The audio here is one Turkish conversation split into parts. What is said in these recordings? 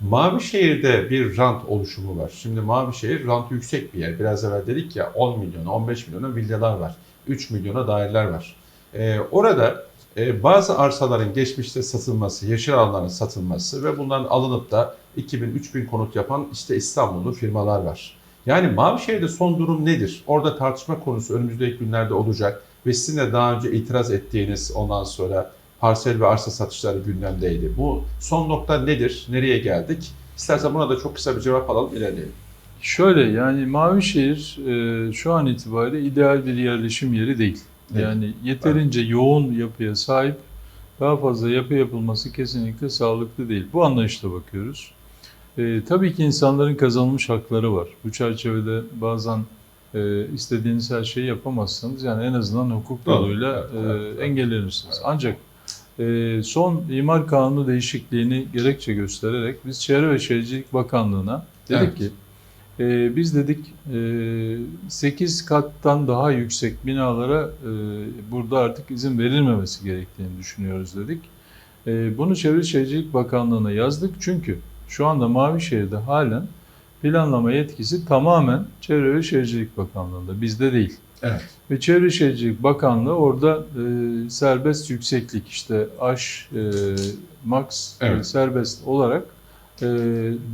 Mavişehir'de bir rant oluşumu var. Şimdi Mavişehir rant yüksek bir yer. Biraz evvel dedik ya 10 milyona, 15 milyona villalar var. 3 milyona daireler var. Ee, orada e, bazı arsaların geçmişte satılması, yeşil alanların satılması ve bunların alınıp da 2000-3000 konut yapan işte İstanbullu firmalar var. Yani Mavişehir'de son durum nedir? Orada tartışma konusu önümüzdeki günlerde olacak ve sizin de daha önce itiraz ettiğiniz ondan sonra parsel ve arsa satışları gündemdeydi. Bu son nokta nedir? Nereye geldik? İstersen buna da çok kısa bir cevap alalım ilerleyelim. Şöyle yani Mavişehir e, şu an itibariyle ideal bir yerleşim yeri değil. Evet. Yani yeterince yoğun yapıya sahip daha fazla yapı yapılması kesinlikle sağlıklı değil. Bu anlayışla bakıyoruz. E, tabii ki insanların kazanılmış hakları var. Bu çerçevede bazen e, istediğiniz her şeyi yapamazsınız. Yani en azından hukuk yoluyla Evet, e, evet, evet. engellenirsiniz. Ancak e, son imar kanunu değişikliğini gerekçe göstererek biz Çevre ve Şehircilik Bakanlığı'na dedik Evet. ki e, biz dedik e, 8 kattan daha yüksek binalara e, burada artık izin verilmemesi gerektiğini düşünüyoruz dedik. E, bunu Çevre Şehircilik Bakanlığı'na yazdık çünkü şu anda Mavişehir'de halen planlama yetkisi tamamen Çevre ve Şehircilik Bakanlığı'nda, bizde değil. Evet. Ve Çevre Şehircilik Bakanlığı orada e, serbest yükseklik işte H, e, max e, Evet. serbest olarak e,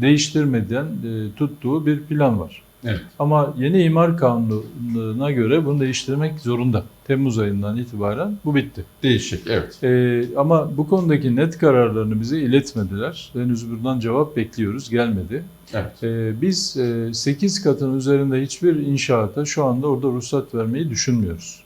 değiştirmeden e, tuttuğu bir plan var. Evet. Ama yeni imar kanununa göre bunu değiştirmek zorunda. Temmuz ayından itibaren bu bitti. Değişik, evet. E, ama bu konudaki net kararlarını bize iletmediler. Henüz buradan cevap bekliyoruz, gelmedi. Evet. Ee, biz 8 katın üzerinde hiçbir inşaata şu anda orada ruhsat vermeyi düşünmüyoruz.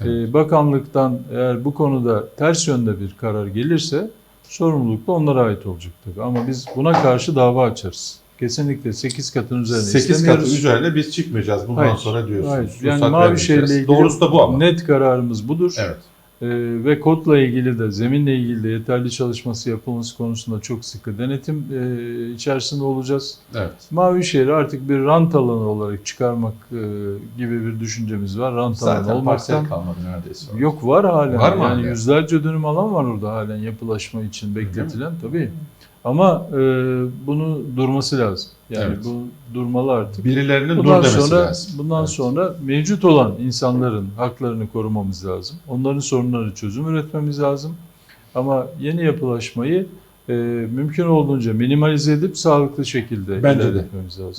Evet. Ee, Bakanlıktan eğer bu konuda ters yönde bir karar gelirse sorumluluk da onlara ait olacak tabii. Ama biz buna karşı dava açarız. Kesinlikle 8 katın üzerine 8 istemiyoruz. katı üzerine biz çıkmayacağız bundan Hayır, sonra diyorsunuz. hayır. Ruhsat Yani Mavişehir'le vermeyeceğiz. ilgili Doğrusu da bu ama. Net kararımız budur. Evet. Ee, ve kodla ilgili de zeminle ilgili de yeterli çalışması yapılması konusunda çok sıkı denetim e, içerisinde olacağız. Evet. Mavişehir'i artık bir rant alanı olarak çıkarmak e, gibi bir düşüncemiz var. Rant alanı Zaten parsel olmaktan kalmadı neredeyse. yok var halen. Var mı yani hala? yüzlerce dönüm alan var orada halen yapılaşma için bekletilen tabii. Ama e, bunu durması lazım. Yani Evet. bu durmalı artık. Birilerinin dur Bundan demesi sonra lazım. bundan Evet. sonra mevcut olan insanların haklarını korumamız lazım. Onların sorunları çözüm üretmemiz lazım. Ama yeni yapılaşmayı e, mümkün olduğunca minimalize edip sağlıklı şekilde Bence de. ilerletmemiz lazım.